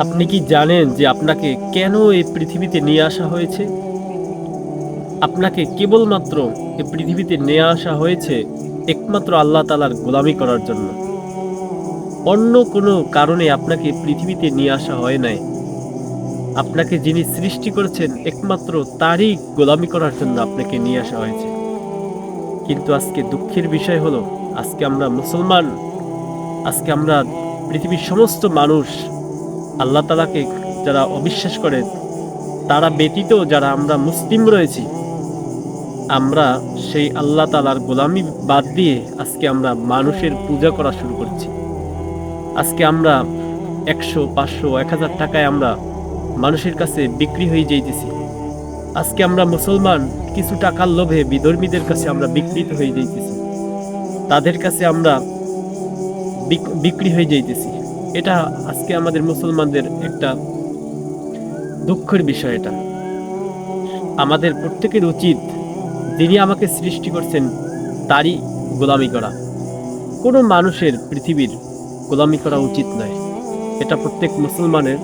আপনি কি জানেন যে আপনাকে কেন এই পৃথিবীতে নিয়ে আসা হয়েছে? আপনাকে কেবলমাত্র এ পৃথিবীতে নিয়ে আসা হয়েছে একমাত্র আল্লাহ তালার গোলামি করার জন্য। অন্য কোনো কারণে আপনাকে পৃথিবীতে নিয়ে আসা হয় নাই। আপনাকে যিনি সৃষ্টি করেছেন একমাত্র তারই গোলামি করার জন্য আপনাকে নিয়ে আসা হয়েছে। কিন্তু আজকে দুঃখের বিষয় হলো, আজকে আমরা মুসলমান, আজকে আমরা পৃথিবীর সমস্ত মানুষ আল্লাহ তালাকে যারা অবিশ্বাস করে, তারা ব্যতীত যারা আমরা মুসলিম রয়েছি, আমরা সেই আল্লাহ তালার গোলামি বাদ দিয়ে আজকে আমরা মানুষের পূজা করা শুরু করছি। আজকে আমরা একশো, পাঁচশো, এক হাজার টাকায় আমরা মানুষের কাছে বিক্রি হয়ে যাইতেছি। আজকে আমরা মুসলমান, কিছু টাকার লোভে বিধর্মীদের কাছে আমরা বিকৃত হয়ে যাইতেছি। তাদের কাছে আমরা বিক্রি হয়ে যাইতেছি। এটা আজকে আমাদের মুসলমানদের একটা দুঃখের বিষয় এটা। আমাদের প্রত্যেকের উচিত যিনি আমাকে সৃষ্টি করছেন, তারই গোলামি করা। কোনো মানুষের পৃথিবীর গোলামি করা উচিত নয়। এটা প্রত্যেক মুসলমানের